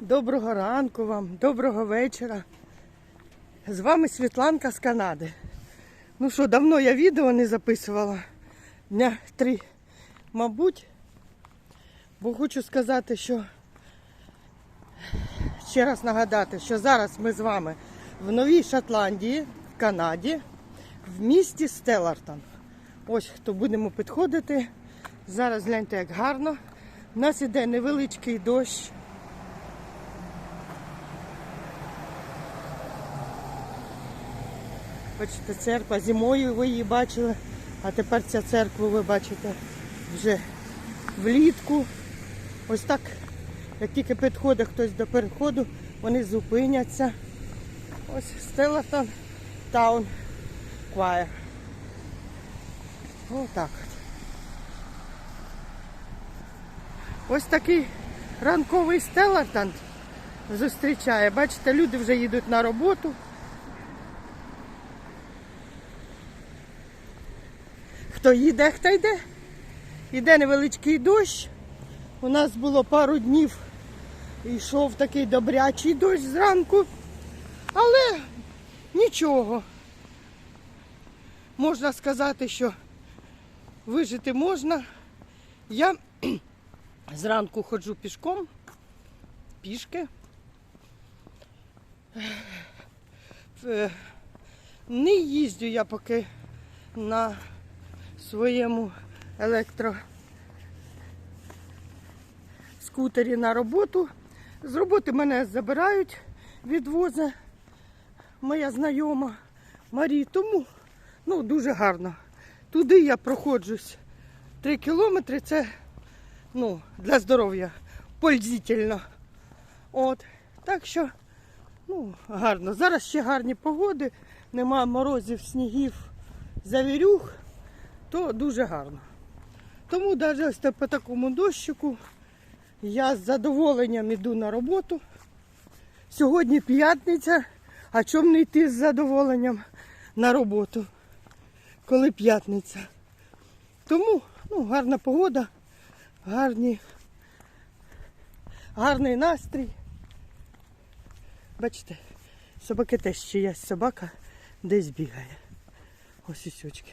Доброго ранку вам, доброго вечора. З вами Світланка з Канади. Ну що, давно я відео не записувала. Дня три, мабуть. Бо хочу сказати, що ще раз нагадати, що зараз ми з вами в Новій Шотландії, в Канаді, в місті Стеллартон. Ось хто будемо підходити. Зараз гляньте, як гарно. У нас іде невеличкий дощ. Бачите, церква зимою ви її бачили, а тепер ця церква ви бачите вже влітку. Ось так, як тільки підходить хтось до переходу, вони зупиняться. Ось Стеллатон Таун Choir. Отак от. Ось такий ранковий Стеллартон зустрічає. Бачите, люди вже їдуть на роботу. Хто їде, хто йде. Іде невеличкий дощ. У нас було пару днів. Йшов такий добрячий дощ зранку. Але нічого. Можна сказати, що вижити можна. Я зранку ходжу пішком, пішки. Е, Не їздю я поки на своєму електро скутері на роботу. З роботи мене забирають, відвозить моя знайома Марі. Тому ну, дуже гарно. Туди я проходжусь. Три кілометри це ну, для здоров'я пользительно. От. Так що ну, гарно. Зараз ще гарні погоди, немає морозів, снігів, завірюх то дуже гарно. Тому навіть по такому дощику я з задоволенням йду на роботу. Сьогодні п'ятниця, а чому не йти з задоволенням на роботу, коли п'ятниця. Тому ну, гарна погода, гарні, гарний настрій. Бачите, собаки теж чиясь собака десь бігає. Ось і сючки.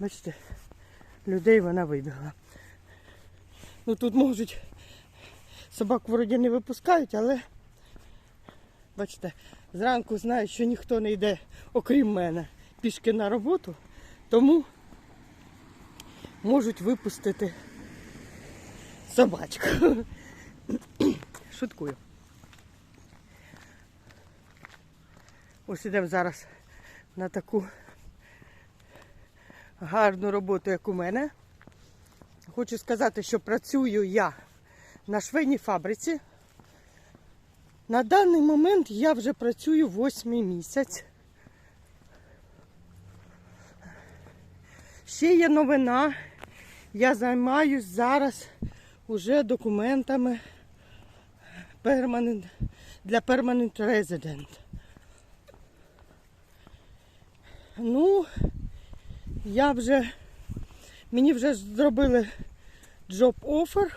Бачите, людей вона вибігла. Ну тут можуть собак вроді не випускають, але бачите, зранку знають, що ніхто не йде, окрім мене, пішки на роботу, тому можуть випустити собачку. Шуткую. Ось ідемо зараз на таку гарну роботу, як у мене. Хочу сказати, що працюю я на швейній фабриці. На даний момент я вже працюю восьмий місяць. Ще є новина. Я займаюсь зараз уже документами для Permanent Resident. Ну, я вже, мені вже зробили job offer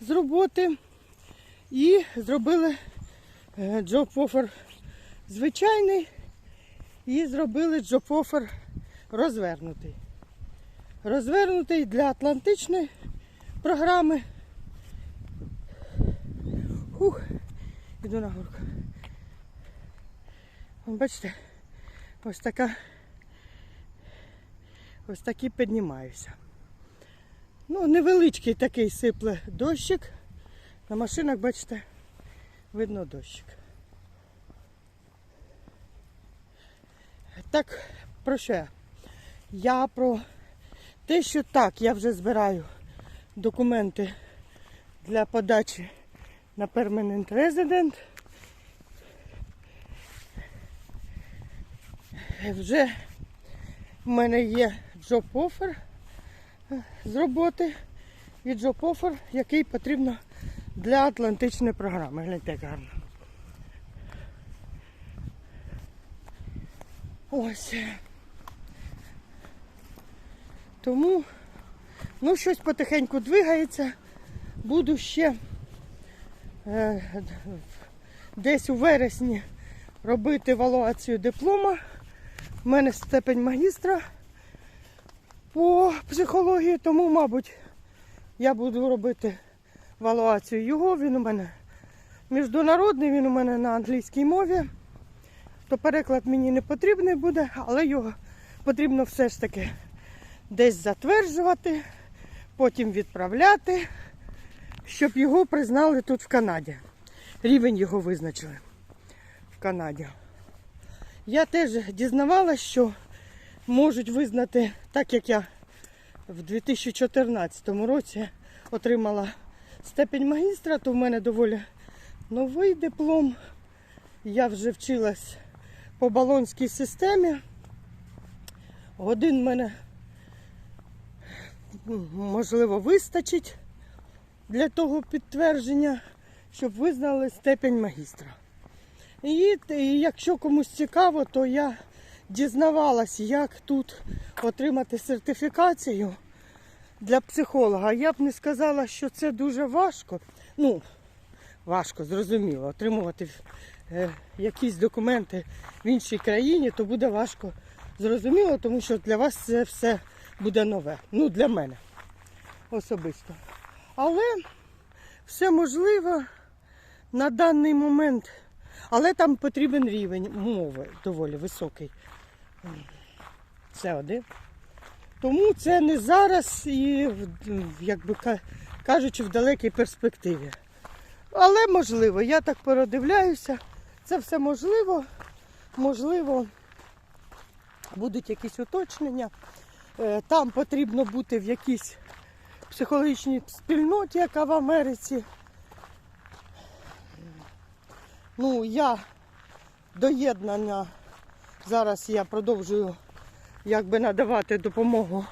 з роботи і зробили е, job offer звичайний і зробили job offer розвернутий. Розвернутий для Атлантичної програми. Ух, іду на горку. Бачите, ось така Ось так і піднімаюся. Ну, невеличкий такий сипле дощик. На машинах, бачите, видно дощик. Так, про що я? Я про те, що так, я вже збираю документи для подачі на Permanent Resident. Вже в мене є job offer е, з роботи і job offer, який потрібно для Атлантичної програми. Гляньте, як гарно. Ось. Тому, ну, щось потихеньку двигається. Буду ще е, десь у вересні робити евалуацію диплома. У мене степень магістра по психології, тому, мабуть, я буду робити евалуацію його. Він у мене міжнародний, він у мене на англійській мові. То переклад мені не потрібний буде, але його потрібно все ж таки десь затверджувати, потім відправляти, щоб його признали тут в Канаді. Рівень його визначили в Канаді. Я теж дізнавалася, що можуть визнати, так як я в 2014 році отримала степень магістра, то в мене доволі новий диплом. Я вже вчилась по балонській системі. Годин мене можливо вистачить для того підтвердження, щоб визнали степень магістра. І, якщо комусь цікаво, то я дізнавалась, як тут отримати сертифікацію для психолога. Я б не сказала, що це дуже важко. Ну, важко, зрозуміло. Отримувати е, якісь документи в іншій країні, то буде важко зрозуміло, тому що для вас це все буде нове. Ну, для мене особисто. Але все можливо на даний момент. Але там потрібен рівень мови доволі високий. Це один. Тому це не зараз і, як би кажучи, в далекій перспективі. Але можливо, я так передивляюся. Це все можливо. Можливо, будуть якісь уточнення. Е, Там потрібно бути в якійсь психологічній спільноті, яка в Америці. Ну, я доєднана. Зараз я продовжую якби надавати допомогу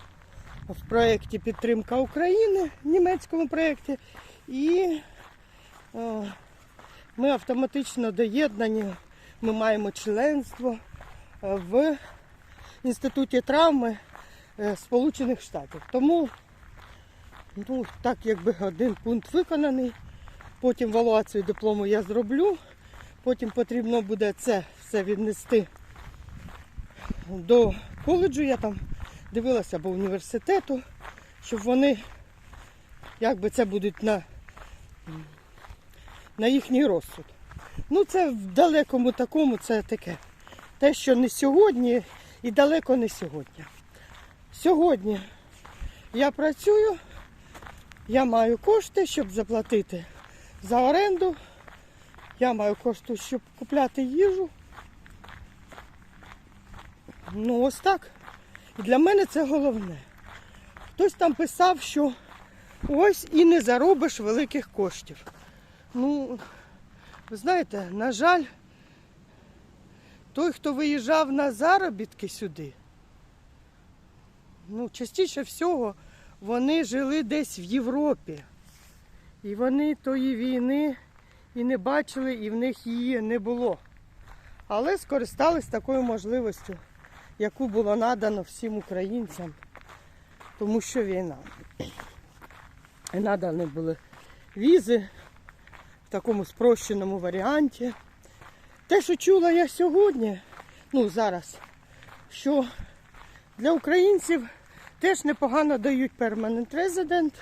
в проєкті Підтримка України, в німецькому проєкті. І е, ми автоматично доєднані, ми маємо членство е, в Інституті травми е, Сполучених Штатів. Тому ну, так якби один пункт виконаний. Потім валуацію диплому я зроблю. Потім потрібно буде це все віднести до коледжу. Я там дивилася або університету, щоб вони, якби це будуть на, на їхній розсуд. Ну, це в далекому такому, це таке. Те, що не сьогодні і далеко не сьогодні. Сьогодні я працюю, я маю кошти, щоб заплатити за оренду. Я маю кошти, щоб купляти їжу. Ну, ось так. І для мене це головне. Хтось там писав, що ось і не заробиш великих коштів. Ну, ви знаєте, на жаль, той, хто виїжджав на заробітки сюди, ну, частіше всього, вони жили десь в Європі. І вони тої війни і не бачили, і в них її не було. Але скористались такою можливістю, яку було надано всім українцям, тому що війна. І надані були візи в такому спрощеному варіанті. Те, що чула я сьогодні, ну зараз, що для українців теж непогано дають перманент резидент.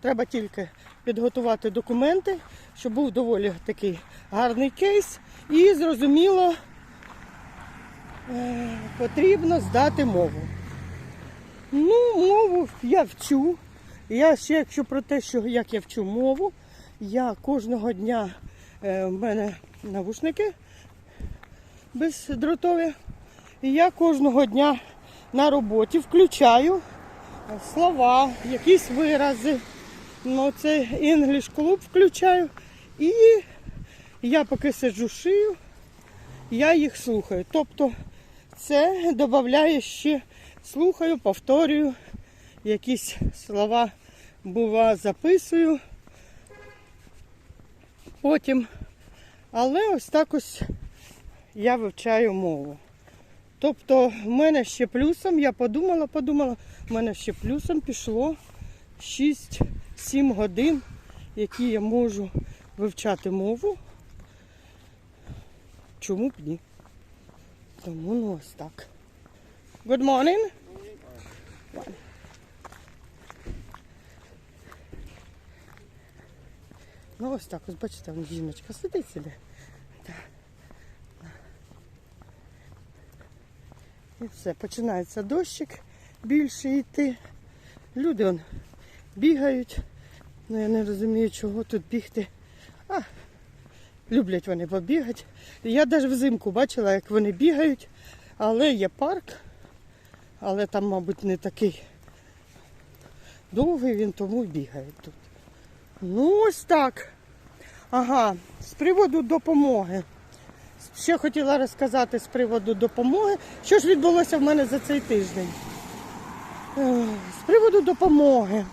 Треба тільки підготувати документи, щоб був доволі такий гарний кейс. І зрозуміло, потрібно здати мову. Ну, мову я вчу. Я ще, якщо про те, що як я вчу мову, я кожного дня е, в мене навушники бездротові. І я кожного дня на роботі включаю слова, якісь вирази. Ну, це English клуб включаю. І я поки сиджу шию, я їх слухаю. Тобто це додає ще слухаю, повторюю, якісь слова бува записую. Потім. Але ось так ось я вивчаю мову. Тобто в мене ще плюсом, я подумала, подумала, в мене ще плюсом пішло 6-7 годин, які я можу вивчати мову. Чому б ні? Тому ось так. Good morning. Ну ось так, ось бачите, там жіночка сидить собі. І все, починається дощик більше йти. Люди он, бігають. Ну я не розумію, чого тут бігти. А, люблять вони побігати. Я навіть взимку бачила, як вони бігають, але є парк, але там, мабуть, не такий довгий, він тому й бігає тут. Ну, ось так. Ага, з приводу допомоги. Ще хотіла розказати з приводу допомоги. Що ж відбулося в мене за цей тиждень? З приводу допомоги.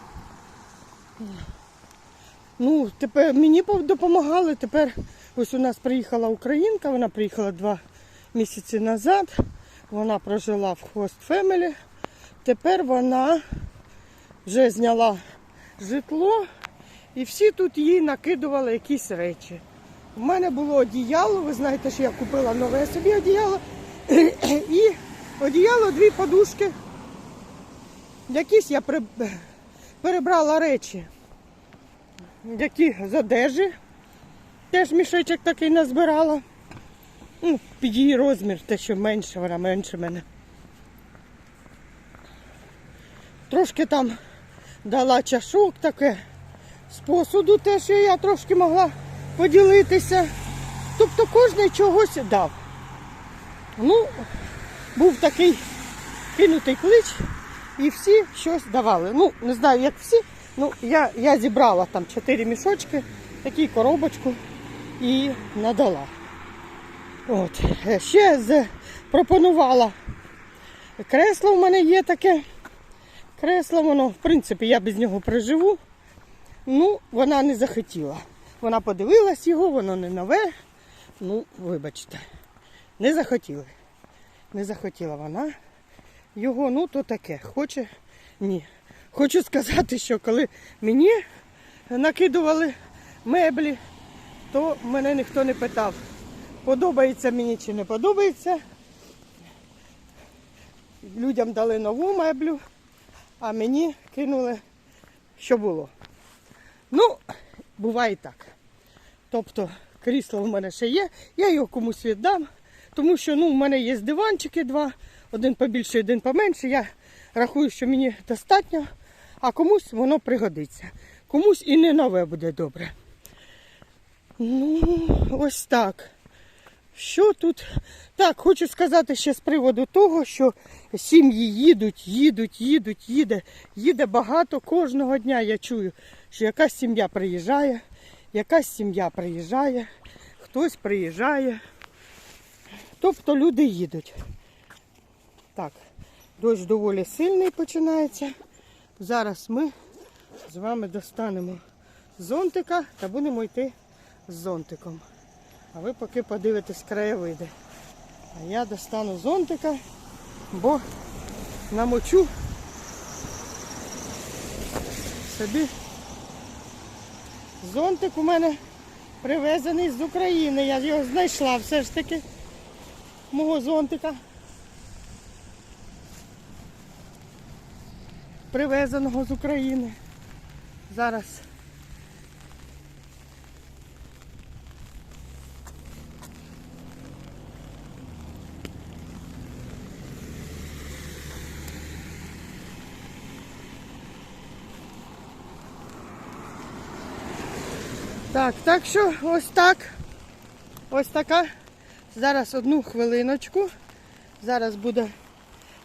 Ну, тепер мені допомагали. Тепер ось у нас приїхала українка, вона приїхала два місяці назад. Вона прожила в Host Family. Тепер вона вже зняла житло і всі тут їй накидували якісь речі. У мене було одіяло, ви знаєте, що я купила нове собі одіяло. І одіяло, дві подушки. Якісь я перебрала речі, які з одежі. Теж мішечок такий назбирала. Ну, під її розмір, те, що менше, вона менше мене. Трошки там дала чашок таке з посуду, те, що я трошки могла поділитися. Тобто кожен чогось дав. Ну, був такий кинутий клич, і всі щось давали. Ну, не знаю, як всі. Ну, я, я зібрала там чотири мішочки, таку коробочку і надала. От. Ще з, пропонувала кресло в мене є таке. Кресло, воно, в принципі, я без нього проживу. Ну, вона не захотіла. Вона подивилась його, воно не нове. Ну, вибачте, не захотіли. Не захотіла вона його, ну то таке. Хоче, ні. Хочу сказати, що коли мені накидували меблі, то мене ніхто не питав, подобається мені чи не подобається. Людям дали нову меблю, а мені кинули, що було. Ну, буває так. Тобто крісло в мене ще є, я його комусь віддам, тому що ну, в мене є диванчики два, один побільше, один поменше. Я рахую, що мені достатньо, а комусь воно пригодиться. Комусь і не нове буде добре. Ну, ось так. Що тут? Так, хочу сказати ще з приводу того, що сім'ї їдуть, їдуть, їдуть, їде. Їде багато кожного дня. Я чую, що якась сім'я приїжджає, якась сім'я приїжджає, хтось приїжджає. Тобто люди їдуть. Так, дощ доволі сильний починається. Зараз ми з вами достанемо зонтика та будемо йти з зонтиком. А ви поки подивитесь краєвиди. А я достану зонтика, бо намочу собі зонтик у мене привезений з України. Я його знайшла все ж таки. Мого зонтика. Привезеного з України. Зараз Так, так що ось так. Ось така. Зараз одну хвилиночку. Зараз буде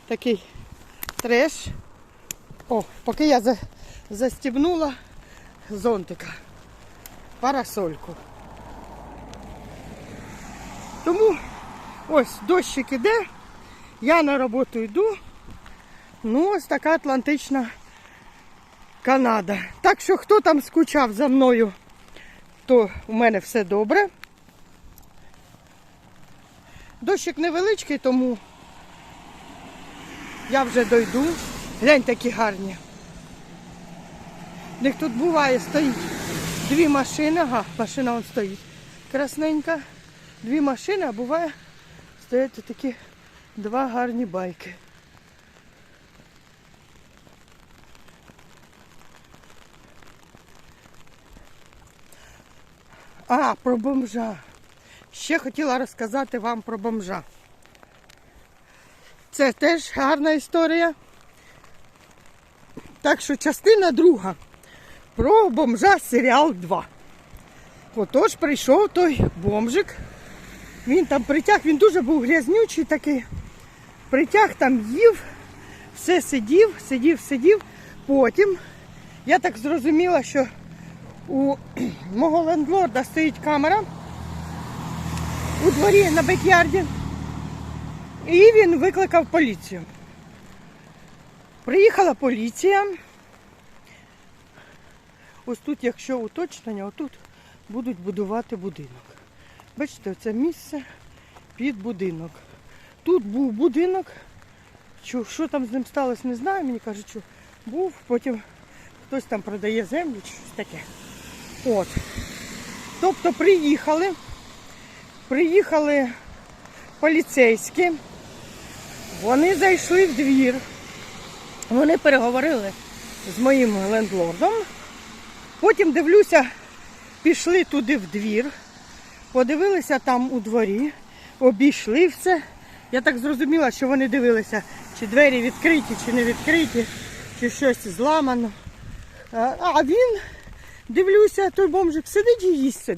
такий треш. О, поки я за- застібнула зонтика. Парасольку. Тому ось дощик іде. Я на роботу йду. Ну, ось така Атлантична Канада. Так що хто там скучав за мною? То у мене все добре. Дощик невеличкий, тому я вже дойду. Глянь такі гарні. В них тут буває, стоїть дві машини, ага, машина вон стоїть. Красненька. Дві машини, а буває стоять такі два гарні байки. А, про бомжа. Ще хотіла розказати вам про бомжа. Це теж гарна історія. Так що частина друга. Про бомжа серіал 2. Отож прийшов той бомжик. Він там притяг, він дуже був грязнючий такий. Притяг там їв, все сидів, сидів, сидів. Потім я так зрозуміла, що у мого лендлорда стоїть камера у дворі на бекярді. І він викликав поліцію. Приїхала поліція. Ось тут, якщо уточнення, отут будуть будувати будинок. Бачите, це місце під будинок. Тут був будинок. Що, що там з ним сталося, не знаю. Мені кажуть, що був, потім хтось там продає землю чи щось таке. От. Тобто приїхали, приїхали поліцейські, вони зайшли в двір, вони переговорили з моїм лендлордом. Потім дивлюся, пішли туди в двір, подивилися там у дворі, обійшли все. Я так зрозуміла, що вони дивилися, чи двері відкриті, чи не відкриті, чи щось зламано. А він, дивлюся, той бомжик сидить і їсть.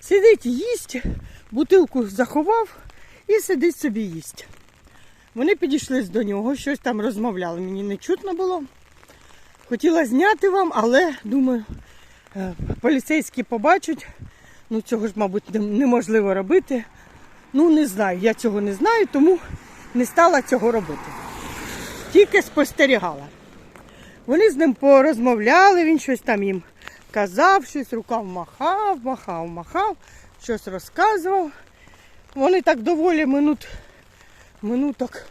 Сидить і їсть, бутилку заховав і сидить собі їсть. Вони підійшли до нього, щось там розмовляли, мені не чутно було. Хотіла зняти вам, але думаю, е, поліцейські побачать. Ну цього ж, мабуть, неможливо робити. Ну, не знаю, я цього не знаю, тому не стала цього робити. Тільки спостерігала. Вони з ним порозмовляли, він щось там їм казав, щось рукав махав, махав, махав, щось розказував. Вони так доволі минут, минуток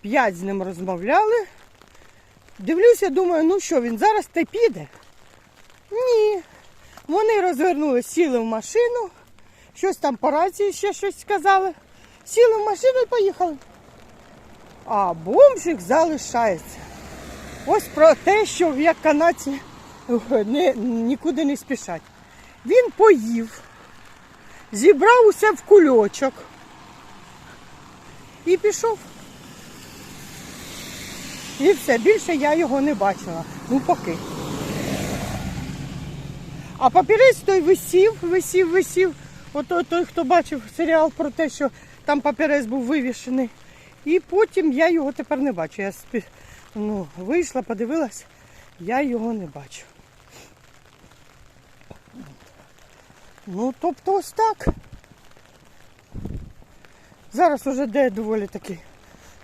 п'ять з ним розмовляли. Дивлюся, думаю, ну що, він зараз та піде? Ні. Вони розвернули, сіли в машину, щось там по рації ще щось сказали. Сіли в машину і поїхали. А бомжик залишається. Ось про те, що як канадці не, нікуди не спішать. Він поїв, зібрав усе в кульочок і пішов. І все, більше я його не бачила. Ну поки. А папірець той висів, висів, висів. Ото той, хто бачив серіал про те, що там папірець був вивішений. І потім я його тепер не бачу. Я ну, вийшла, подивилась, я його не бачу. Ну, тобто ось так. Зараз уже де доволі такий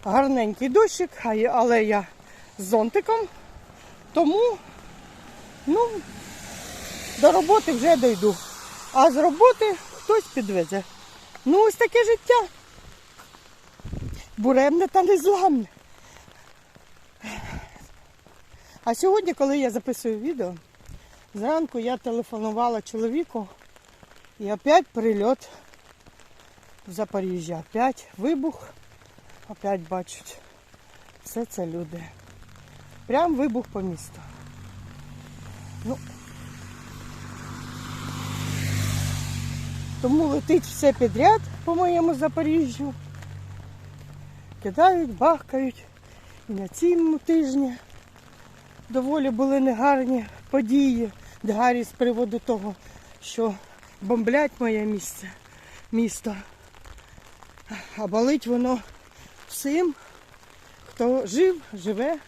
гарненький дощик, але я з зонтиком. Тому, ну, до роботи вже дойду. А з роботи хтось підвезе. Ну, ось таке життя. Буремне та незламне. А сьогодні, коли я записую відео, зранку я телефонувала чоловіку і опять прильот в Запоріжжя. Опять вибух, опять бачать. Все це люди. Прям вибух по місту. Ну, тому летить все підряд по моєму Запоріжжю. Кидають, бахкають. І на цьому тижні доволі були негарні події, негарні з приводу того, що бомблять моє місце, місто. А болить воно всім, хто жив, живе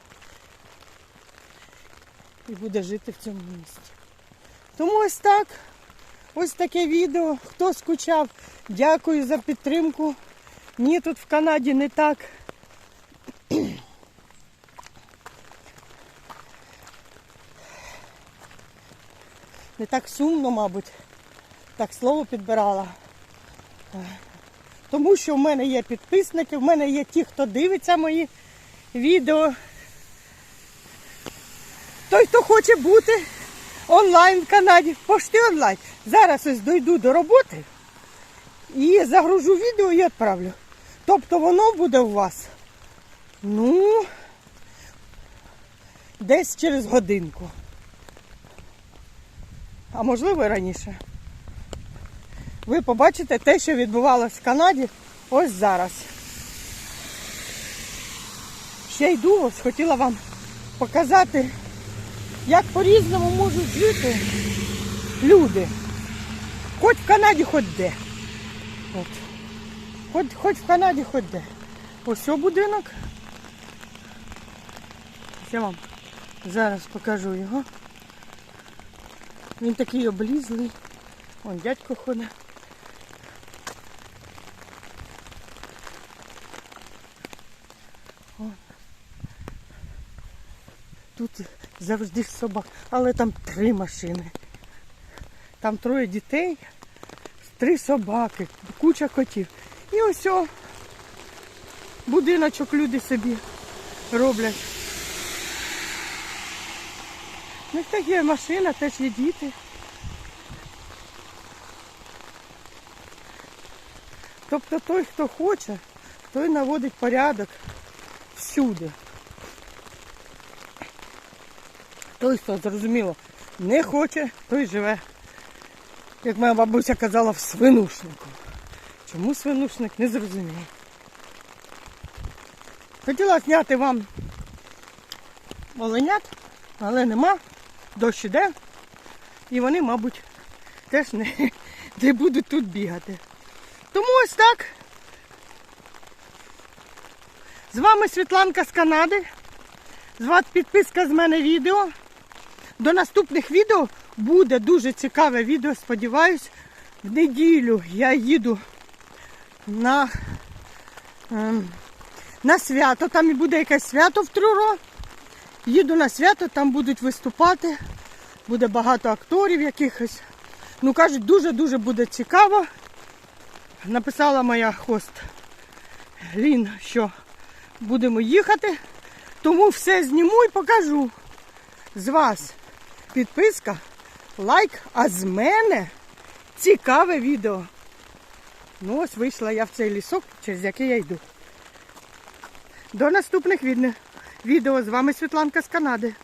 і буде жити в цьому місті. Тому ось так, ось таке відео. Хто скучав, дякую за підтримку. Ні, тут в Канаді не так. Не так сумно, мабуть. Так слово підбирала. Тому що в мене є підписники, в мене є ті, хто дивиться мої відео. Той, хто хоче бути онлайн в Канаді, пошти онлайн. Зараз ось дойду до роботи і загружу відео і відправлю. Тобто воно буде у вас, ну, десь через годинку. А можливо і раніше. Ви побачите те, що відбувалося в Канаді ось зараз. Ще йду, ось хотіла вам показати, як по-різному можуть жити люди. Хоч в Канаді, хоч де. От. Хоч, хоч в Канаді, хоч де. Ось будинок. Я вам зараз покажу його. Він такий облізлий. Вон дядько ходить. Вон. Завжди собак, але там три машини. Там троє дітей, три собаки, куча котів. І ось будиночок люди собі роблять. У них так є машина, теж є діти. Тобто той, хто хоче, той наводить порядок всюди. Той, хто зрозуміло, не хоче, той живе. Як моя бабуся казала, в свинушнику. Чому свинушник не зрозуміє. Хотіла зняти вам оленят, але нема, дощ іде. І вони, мабуть, теж не, не будуть тут бігати. Тому ось так. З вами Світланка з Канади. З вас підписка з мене відео. До наступних відео буде дуже цікаве відео, сподіваюсь. В неділю я їду на, ем, на свято. Там і буде якесь свято в Трюро. Їду на свято, там будуть виступати. Буде багато акторів якихось. Ну, кажуть, дуже-дуже буде цікаво. Написала моя хост Лін, що будемо їхати. Тому все зніму і покажу. З вас підписка, лайк, а з мене цікаве відео. Ну ось вийшла я в цей лісок, через який я йду. До наступних відео. З вами Світланка з Канади.